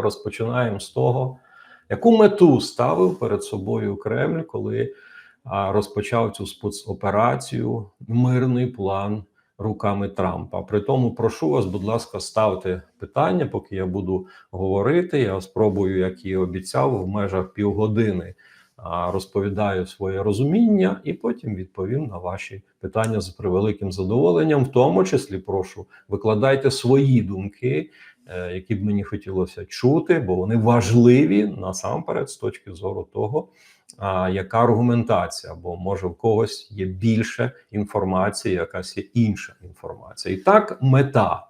розпочинаємо з того, яку мету ставив перед собою Кремль, коли розпочав цю спецоперацію, мирний план руками Трампа. При тому прошу вас, будь ласка, ставте питання, поки я буду говорити. Я спробую, як і обіцяв, в межах півгодини розповідаю своє розуміння, і потім відповім на ваші питання з превеликим задоволенням. В тому числі прошу викладайте свої думки, які б мені хотілося чути, бо вони важливі насамперед з точки зору того, яка аргументація, бо може в когось є більше інформації, якась є інша інформація. І так, мета.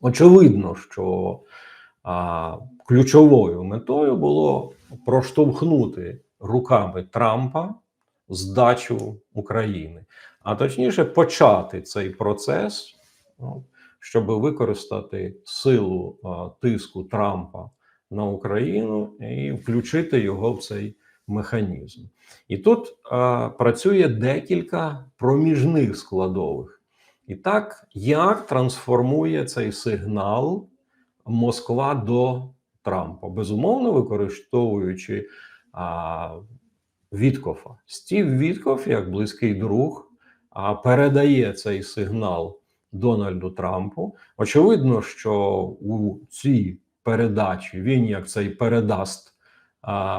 Очевидно, що а, ключовою метою було проштовхнути руками Трампа здачу України, а точніше, почати цей процес, ну, щоб використати силу тиску Трампа на Україну і включити його в цей механізм. І тут працює декілька проміжних складових. І так, як трансформує цей сигнал Москва до Трампа, безумовно використовуючи а, Віткофа. Стів Віткоф, як близький друг, а, передає цей сигнал Дональду Трампу. Очевидно, що у цій передачі він, як цей передаст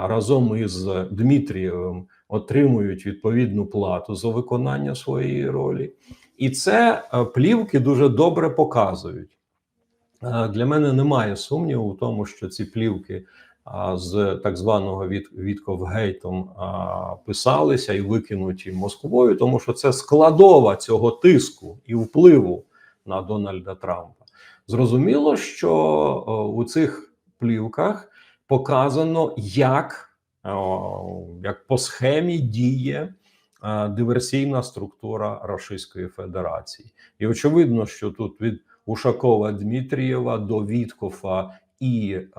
разом із Дмитрієвим, отримують відповідну плату за виконання своєї ролі. І це е, плівки дуже добре показують. Е, Для мене немає сумніву в тому, що ці плівки з так званого від Вітковгейтом а, писалися і викинуті Москвою, тому що це складова цього тиску і впливу на Дональда Трампа. Зрозуміло, що у цих плівках показано, як, як по схемі діє диверсійна структура Російської Федерації, і очевидно, що тут від Ушакова Дмитрієва до Віткофа і е,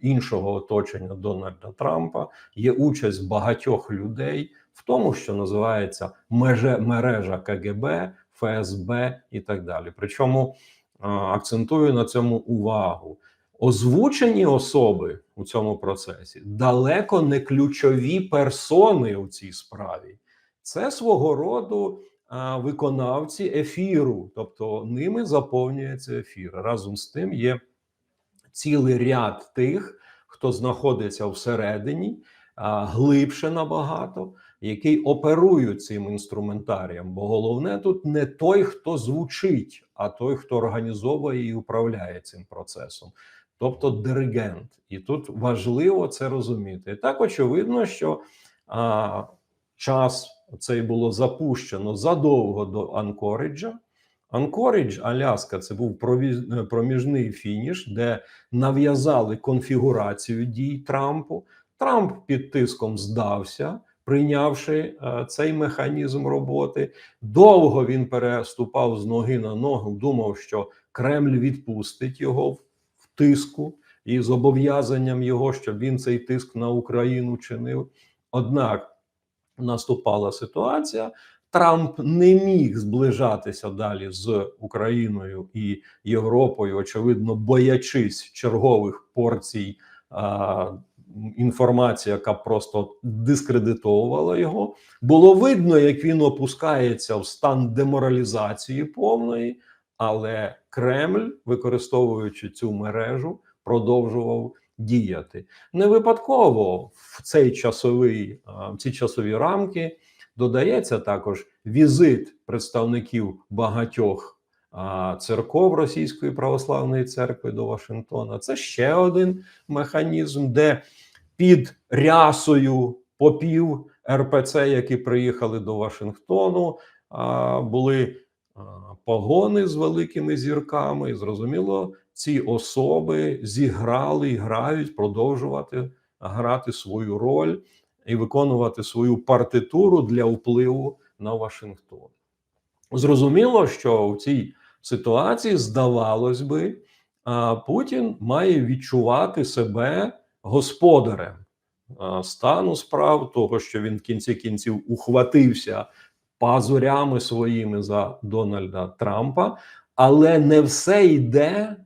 іншого оточення Дональда Трампа є участь багатьох людей в тому, що називається меже, мережа КГБ, ФСБ і так далі. Причому е, акцентую на цьому увагу. Озвучені особи у цьому процесі далеко не ключові персони у цій справі. Це свого роду а, виконавці ефіру, тобто ними заповнюється ефір. Разом з тим є цілий ряд тих, хто знаходиться всередині, глибше набагато, який оперують цим інструментарієм. Бо головне тут не той, хто звучить, а той, хто організовує і управляє цим процесом. Тобто диригент, і тут важливо це розуміти. Так очевидно, що а, час цей було запущено задовго до Анкориджа. Анкоридж, Аляска, це був провіз- проміжний фініш, де нав'язали конфігурацію дій Трампу. Трамп під тиском здався, прийнявши е, цей механізм роботи. Довго він переступав з ноги на ногу, думав, що Кремль відпустить його в тиску і зобов'язанням його, щоб він цей тиск на Україну чинив. Однак наступала ситуація. Трамп не міг зближатися далі з Україною і Європою, очевидно, боячись чергових порцій а, інформації, яка просто дискредитовувала його. Було видно, як він опускається в стан деморалізації повної, але Кремль, використовуючи цю мережу, продовжував діяти. Не випадково в цей часовий, в ці часові рамки додається також візит представників багатьох церков Російської православної церкви до Вашингтона. Це ще один механізм, де під рясою попів РПЦ, які приїхали до Вашингтону, були погони з великими зірками. Зрозуміло, ці особи зіграли і грають продовжувати грати свою роль і виконувати свою партитуру для впливу на Вашингтон. Зрозуміло, що в цій ситуації, здавалось би, Путін має відчувати себе господарем стану справ, того, що він в кінці кінців ухватився пазурями своїми за Дональда Трампа, але не все йде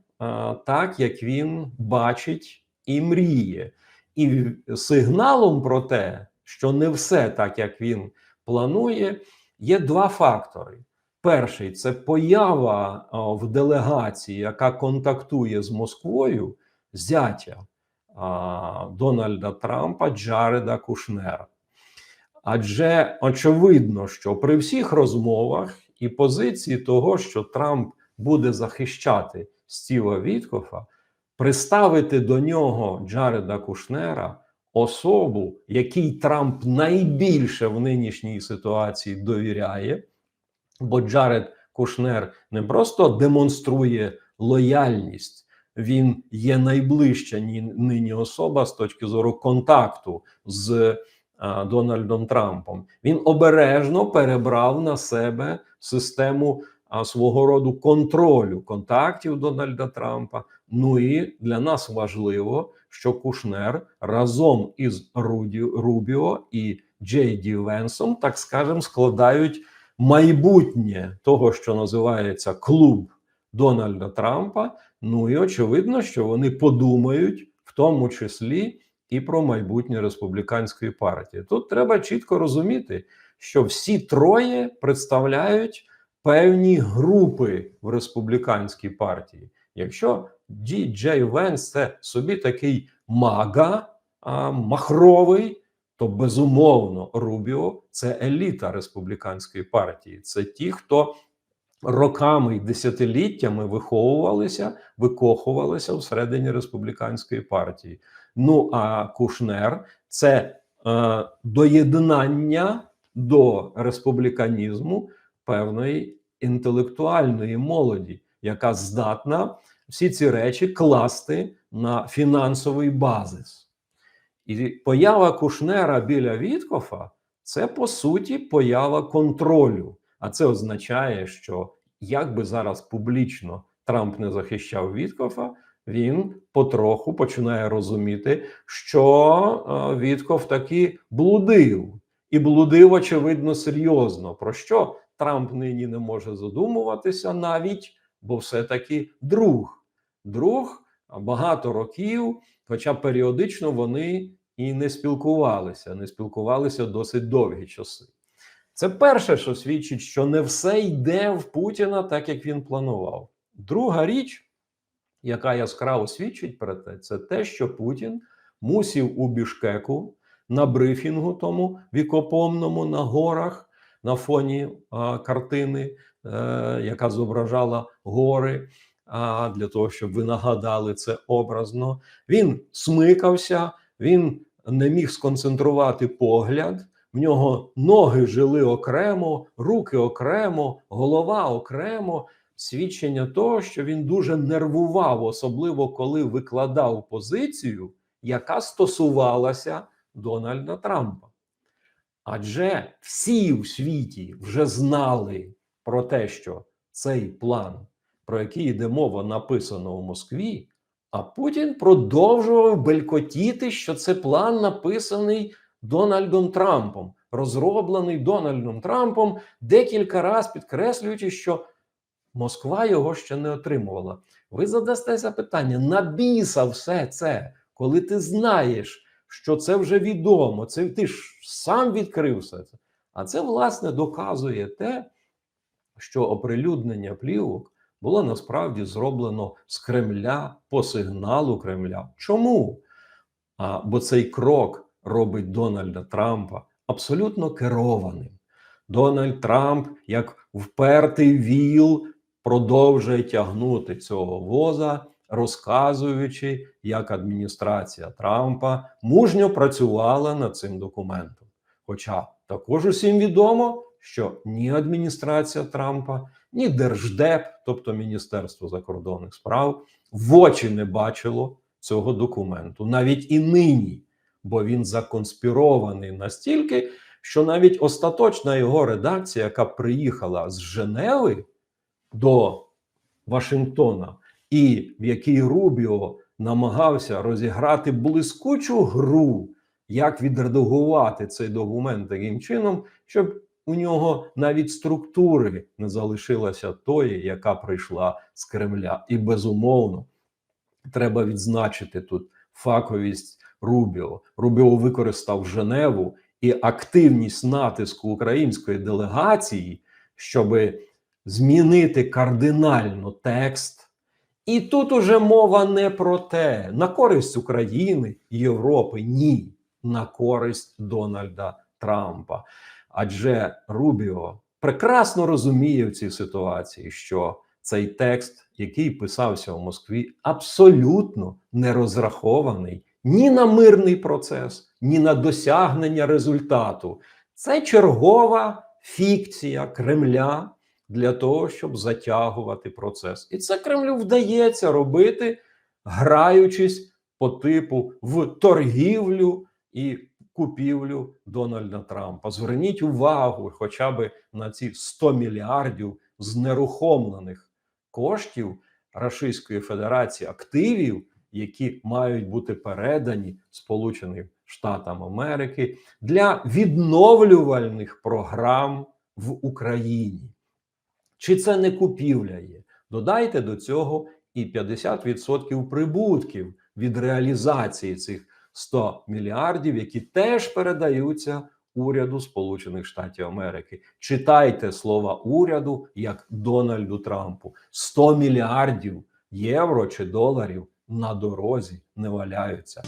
так, як він бачить і мріє. І сигналом про те, що не все так, як він планує, є два фактори. Перший це поява в делегації, яка контактує з Москвою, зятя Дональда Трампа Джареда Кушнера. Адже очевидно, що при всіх розмовах і позиції того, що Трамп буде захищати Стіва Віткофа, приставити до нього Джареда Кушнера особу, якій Трамп найбільше в нинішній ситуації довіряє, бо Джаред Кушнер не просто демонструє лояльність, він є найближча нині особа з точки зору контакту з а, Дональдом Трампом. Він обережно перебрав на себе систему свого роду контролю контактів Дональда Трампа. Ну і для нас важливо, що Кушнер разом із Руді Рубіо і Джей Ді Венсом, так скажем, складають майбутнє того, що називається клуб Дональда Трампа. Ну і очевидно, що вони подумають, в тому числі і про майбутнє республіканської партії. Тут треба чітко розуміти, що всі троє представляють певні групи в республіканській партії. Якщо Ді Джей Венс це собі такий мага а, махровий, то безумовно Рубіо це еліта республіканської партії. Це ті, хто роками і десятиліттями виховувалися, викохувалися всередині республіканської партії. Ну а Кушнер це е, доєднання до республіканізму певної інтелектуальної молоді, яка здатна всі ці речі класти на фінансовий базис. І поява Кушнера біля Віткофа це по суті поява контролю. А це означає, що як би зараз публічно Трамп не захищав Віткофа, він потроху починає розуміти, що Вітков таки блудив, і блудив, очевидно, серйозно. Про що Трамп нині не може задумуватися навіть, бо все-таки друг. Друг багато років, хоча періодично вони і не спілкувалися, не спілкувалися досить довгі часи. Це перше, що свідчить, що не все йде в Путіна так, як він планував. Друга річ, яка яскраво свідчить про те, це те, що Путін мусів у Бішкеку на брифінгу тому вікопомному на горах на фоні картини, е, яка зображала гори. А для того, щоб ви нагадали це образно, він смикався, він не міг сконцентрувати погляд. В нього ноги жили окремо, руки окремо, голова окремо. Свідчення того, що він дуже нервував, особливо коли викладав позицію, яка стосувалася Дональда Трампа. Адже всі в світі вже знали про те, що цей план, про який йде мова, написано у Москві, а Путін продовжував белькотіти, що це план написаний Дональдом Трампом, розроблений Дональдом Трампом, декілька разів підкреслюючи, що Москва його ще не отримувала. Ви задасте запитання: на біса все це, коли ти знаєш, що це вже відомо, це ти ж сам відкрив все це. А це, власне, доказує те, що оприлюднення плівок було насправді зроблено з Кремля по сигналу Кремля. Чому? А, Бо цей крок робить Дональда Трампа абсолютно керованим. Дональд Трамп, як впертий віл, продовжує тягнути цього воза, розказуючи, як адміністрація Трампа мужньо працювала над цим документом. Хоча також усім відомо, що ні адміністрація Трампа, ні Держдеп, тобто Міністерство закордонних справ, в очі не бачило цього документу, навіть і нині бо він законспірований настільки, що навіть остаточна його редакція, яка приїхала з Женеви до Вашингтона, і в якій Рубіо намагався розіграти блискучу гру, як відредагувати цей документ таким чином, щоб у нього навіть структури не залишилося тої, яка прийшла з Кремля, і безумовно треба відзначити тут факовість Рубіо. Рубіо використав Женеву і активність натиску української делегації, щоб змінити кардинально текст. І тут уже мова не про те, на користь України, Європи, ні, на користь Дональда Трампа. Адже Рубіо прекрасно розуміє в цій ситуації, що цей текст, який писався в Москві, абсолютно не розрахований ні на мирний процес, ні на досягнення результату. Це чергова фікція Кремля для того, щоб затягувати процес. І це Кремлю вдається робити, граючись по типу в торгівлю і купівлю Дональда Трампа. Зверніть увагу хоча б на ці 100 мільярдів знерухомлених коштів Російської Федерації активів, які мають бути передані Сполученим Штатам Америки для відновлювальних програм в Україні. Чи це не купівля є? Додайте до цього і 50% прибутків від реалізації цих 100 мільярдів, які теж передаються уряду Сполучених Штатів Америки. Читайте слова уряду як Дональду Трампу: 100 мільярдів євро чи доларів на дорозі не валяються.